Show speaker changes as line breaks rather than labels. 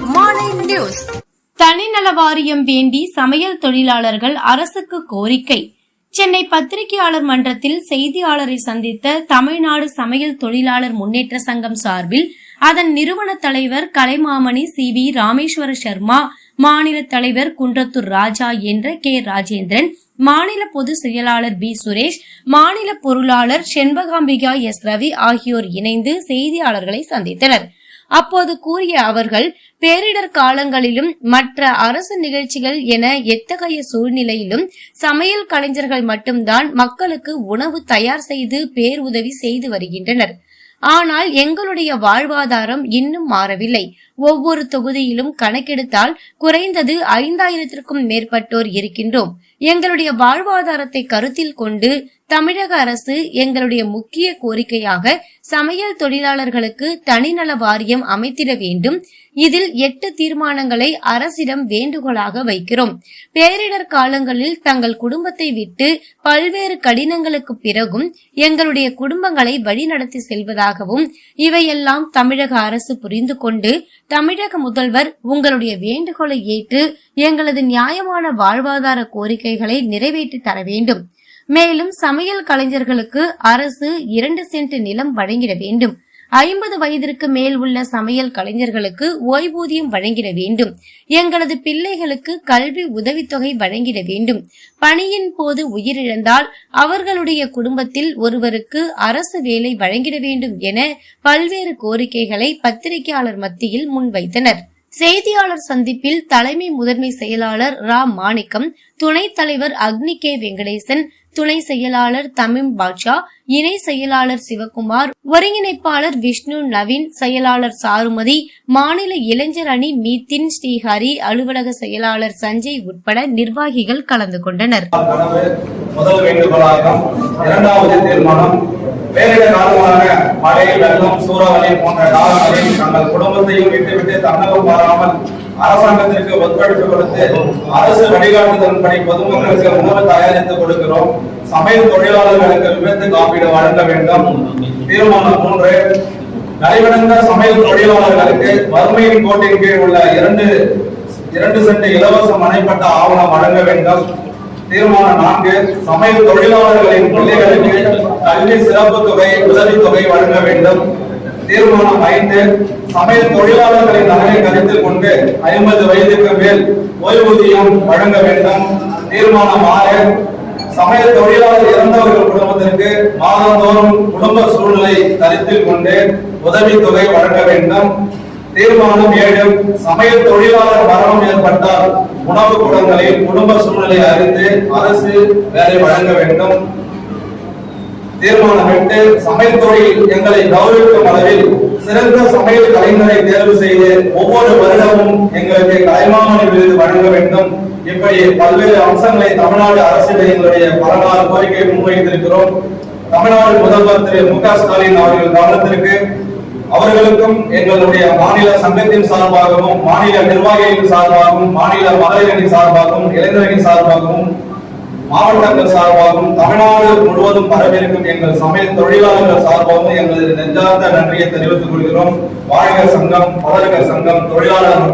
மாலை நியூஸ்.
தனிநல வாரியம் வேண்டி சமையல் தொழிலாளர்கள் அரசுக்கு கோரிக்கை. சென்னை பத்திரிகையாளர் மன்றத்தில் செய்தியாளரை சந்தித்த தமிழ்நாடு சமையல் தொழிலாளர் முன்னேற்ற சங்கம் சார்பில் அதன் நிறுவன தலைவர் கலைமாமணி சி. வி. ராமேஸ்வர சர்மா மாநில தலைவர் குன்றத்தூர் ராஜா என்ற கே. ராஜேந்திரன் மாநில பொதுச் செயலாளர் பி. சுரேஷ் மாநில பொருளாளர் செண்பகாம்பிகா எஸ். ரவி ஆகியோர் இணைந்து செய்தியாளர்களை சந்தித்தனர். அப்போது கூறிய அவர்கள் பேரிடர் காலங்களிலும் மற்ற அரசு நிகழ்ச்சிகள் என எத்தகைய சூழ்நிலையிலும் சமையல் கலைஞர்கள் மட்டும்தான் மக்களுக்கு உணவு தயார் செய்து பேருதவி செய்து வருகின்றனர். ஆனால் எங்களுடைய வாழ்வாதாரம் இன்னும் மாறவில்லை. ஒவ்வொரு தொகுதியிலும் கணக்கெடுத்தால் குறைந்தது ஐந்தாயிரத்திற்கும் மேற்பட்டோர் இருக்கின்றோம். எங்களுடைய வாழ்வாதாரத்தை கருத்தில் கொண்டு தமிழக அரசு எங்களுடைய முக்கிய கோரிக்கையாக சமையல் தொழிலாளர்களுக்கு தனிநல வாரியம் அமைத்திட வேண்டும். இதில் எட்டு தீர்மானங்களை அரசிடம் வேண்டுகோளாக வைக்கிறோம். பேரிடர் காலங்களில் தங்கள் குடும்பத்தை விட்டு பல்வேறு கடினங்களுக்கு பிறகும் எங்களுடைய குடும்பங்களை வழிநடத்தி செல்வதாகவும் இவையெல்லாம் தமிழக அரசு புரிந்து கொண்டு தமிழக முதல்வர் உங்களுடைய வேண்டுகோளை ஏற்று எங்களது நியாயமான வாழ்வாதார கோரிக்கைகளை நிறைவேற்றி தர வேண்டும். மேலும் சமையல் கலைஞர்களுக்கு அரசு இரண்டு சென்ட் நிலம் வழங்கிட வேண்டும். ஐம்பது வயதிற்கு மேல் உள்ள சமையல் கலைஞர்களுக்கு ஓய்வூதியம் வழங்கிட வேண்டும். எங்களது பிள்ளைகளுக்கு கல்வி உதவித்தொகை வழங்கிட வேண்டும். பணியின் போது உயிரிழந்தால் அவர்களுடைய குடும்பத்தில் ஒருவருக்கு அரசு வேலை வழங்கிட வேண்டும் என பல்வேறு கோரிக்கைகளை பத்திரிகையாளர் மத்தியில் முன்வைத்தனர். செய்தியாளர் சந்திப்பில் தலைமை முதன்மை செயலாளர் ரா. மாணிக்கம் துணைத் தலைவர் அக்னி கே. வெங்கடேசன் துணை செயலாளர் தமிம் பாட்ஷா இணை செயலாளர் சிவகுமார் ஒருங்கிணைப்பாளர் விஷ்ணு நவீன் செயலாளர் சாருமதி மாநில இளைஞர் அணி மீத்தின் ஸ்ரீஹரி அலுவலக செயலாளர் சஞ்சய் உட்பட நிர்வாகிகள் கலந்து கொண்டனர்.
முதல் வேண்டுகோளாகும் இரண்டாவது தீர்மானம் பேரிட மழை வெள்ளம் சூறாவளி போன்ற காலங்களில் தங்கள் குடும்பத்தையும் விட்டுவிட்டு தன்னகம் பாராமல் அரசாங்கத்திற்கு ஒத்துழைப்பு கொடுத்து அரசு வழிகாட்டுதலின்படி பொதுமக்களுக்கு உணவு தயாரித்து கொடுக்கிறோம். சமையல் தொழிலாளர்களுக்கு விபத்து காப்பீடு வழங்க வேண்டும். தீர்மானம் மூன்று. நலிவடைந்த சமையல் தொழிலாளர்களுக்கு வறுமையின் கோட்டின் கீழ் உள்ள இரண்டு இரண்டு சென்ட் இலவச மனைப்பட்ட ஆவணம் வழங்க வேண்டும். தீர்மானம் நான்கு சமையல் தொழிலாளர்களின் பிள்ளைகளுக்கு கல்வி சிறப்பு தொகை உதவித்தொகை வழங்க வேண்டும். தீர்மானம் ஐந்து சமையல் தொழிலாளர்களின் நலனை கருத்தில் கொண்டு ஐம்பது வயதுக்கு மேல் ஓய்வூதியம் வழங்க வேண்டும். தீர்மானம் ஆறு சமையல் தொழிலாளர் இறந்தவர்கள் குடும்பத்திற்கு மாதந்தோறும் குடும்ப சூழ்நிலை கருத்தில் கொண்டு உதவித்தொகை வழங்க வேண்டும். தீர்மானம் ஏழு சமையல் தொழிலாளர் மரணம் ஏற்பட்டால் உணவு கூடங்களில் குடும்ப சூழ்நிலை அறிந்து அரசு வேலை வழங்க வேண்டும். தீர்மானமிட்டு சமையல் தொழில் எங்களை கௌரவிக்கும் அளவில் சிறந்த சமையல் கலைஞரை தேர்வு செய்து ஒவ்வொரு வருடமும் எங்களுக்கு கலைமாமணி விருது வழங்க வேண்டும். இப்படி பல்வேறு அம்சங்களை தமிழ்நாடு அரசிடம் எங்களுடைய வரலாறு கோரிக்கை முன்வைத்திருக்கிறோம். தமிழ்நாடு முதல்வர் திரு மு க ஸ்டாலின் அவர்கள் கவனத்திற்கு அவர்களுக்கும் எங்களுடைய மாநில சங்கத்தின் சார்பாகவும் மாநில நிர்வாகிகளின் சார்பாகவும் மாநில மகளிரின் சார்பாகவும் இளைஞர்களின் சார்பாகவும் மாவட்டங்கள் சார்பாகவும் தமிழ்நாடு முழுவதும் பரவிருக்கும் எங்கள் சமையல் தொழிலாளர்கள் சார்பாகவும் எங்களது நெஞ்சார்ந்த நன்றியை தெரிவித்துக் கொள்கிறோம். வாழ்க சங்கம் வளர்க சங்கம் தொழிலாளர்